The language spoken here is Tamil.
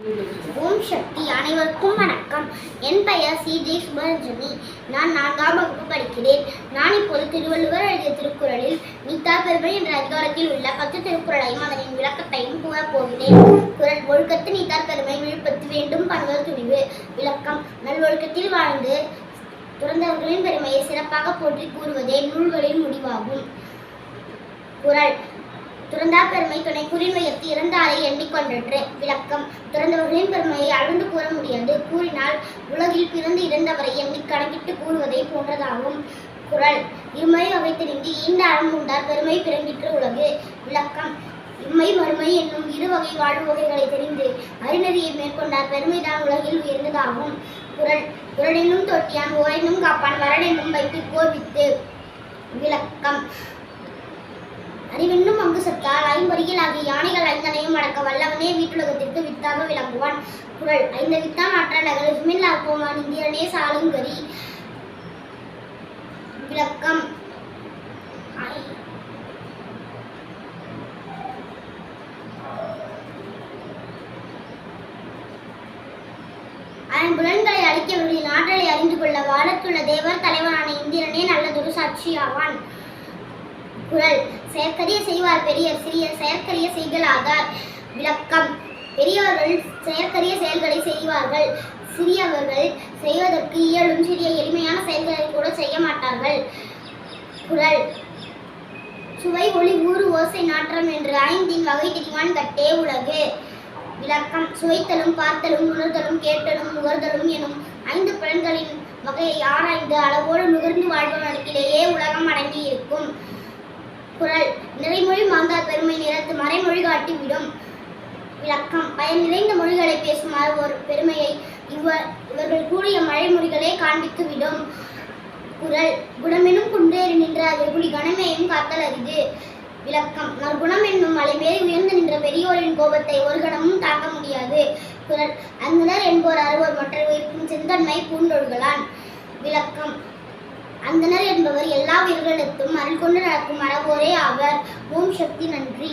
ஓம் சக்தி அனைவருக்கும் வணக்கம். என் பெயர் சி. ஜே. சுபரஞ்சனி நான் நான்காம் வகுப்பு படிக்கிறேன். நான் இப்போது திருவள்ளுவர் எழுதிய திருக்குறளில் நீத்தா பெருமை என்ற அதிகாரத்தில் உள்ள பத்து திருக்குறளையும் அதனின் விளக்கத்தையும் கூறப் போகிறேன். குரல் ஒழுக்கத்து நீத்தார் பெருமை விழுப்பத்து வேண்டும் பண்பது துணிவு. விளக்கம். நல்வொழுக்கத்தில் வாழ்ந்து துறந்தவர்களின் பெருமையை சிறப்பாக போற்றி கூறுவதே நூல்களின் முடிவாகும். குரல். துறந்தா பெருமை துணை குறிமையத்து இறந்தாரை எண்ணிக்கொண்டற்று விளக்கம். துறந்தவர்களின் பெருமையை அளந்து கூற முடியாது. கூறினால் உலகில் பிறந்து இறந்தவரை எண்ணி கணக்கிட்டு கூறுவதை போன்றதாகும். குரல். இம்மை அவை தெரிந்து ஈண்ட அறம் உண்டார் பெருமை பிறங்கிற்று உலகு. விளக்கம். இம்மை மறுமை என்னும் இரு வகை வாழ்வு வகைகளை தெரிந்து அறிநறியை மேற்கொண்டார் பெருமைதான் உலகில் உயர்ந்ததாகும். குரல். குரலினும் தொட்டியான் ஓரினும் காப்பான் வரடென்னும் வைத்து கோபித்து. விளக்கம். அறிவின் அங்கு சத்தால் ஐம்பொறியில் ஆகிய யானைகள் ஐந்தனையும் அடக்க வல்லவனே வீட்டுலகத்திற்கு வித்தாக விளங்குவான். குரல் ஐந்த வித்தான் ஆற்றலகள் சுமில் போவான் இந்திரனே சாலுங்கரி விளக்கம் ஐ- ஐம்புலன்களை அளிக்கவர்களின் நாட்டலை அறிந்து கொள்ள வாழத்துள்ள தேவர் தலைவனான இந்திரனே நல்லதொரு சாட்சியாவான். குரல். செயற்கரிய செய்வார் பெரியர் சிறியர் செயற்கரிய செய்களாதார். விளக்கம். பெரியவர்கள் செயற்கரிய செயல்களை செய்வார்கள். சிறியவர்கள் செய்வதற்கு இயலும் சிறிய எளிமையான செயல்களை கூட செய்ய மாட்டார்கள். குரல். சுவை ஒளி ஊறு ஓசை நாற்றம் என்று ஐந்தின் வகை திரிவான் கட்டே உலகு. விளக்கம். சுவைத்தலும் பார்த்தலும் உணர்தலும் கேட்டலும் நுகர்தலும் எனும் ஐந்து புலன்களின் வகையை ஆராய்ந்து அளவோடு குரல் நிறைமொழி மாந்தார் பெருமை நிறத்து மறைமொழி காட்டிவிடும். விளக்கம். பயன் நிறைந்த மொழிகளை பேசுமாறு ஒரு பெருமையை இவர் இவர்கள் கூடிய மழைமொழிகளே காண்பித்து விடும் குரல். குணமெனும் குன்றேறி நின்ற வெகுளி கணமேயும் காத்தல் அரிது. விளக்கம். நற்குணம் என்னும் மலை மலைமேறி உயர்ந்து நின்ற பெரியோரின் கோபத்தை ஒரு கணமும் தாங்க முடியாது. குரல். அந்தனர் என்போர் அறுவர் மற்றவர் செந்தன்மை பூண்டொழுகலான். விளக்கம். அந்தனர் என்பவர் எல்லா உயிர்களுக்கும் அருள் கொண்டு நடக்கும் அறவோரே ஆவர். ஓம் சக்தி நன்றி.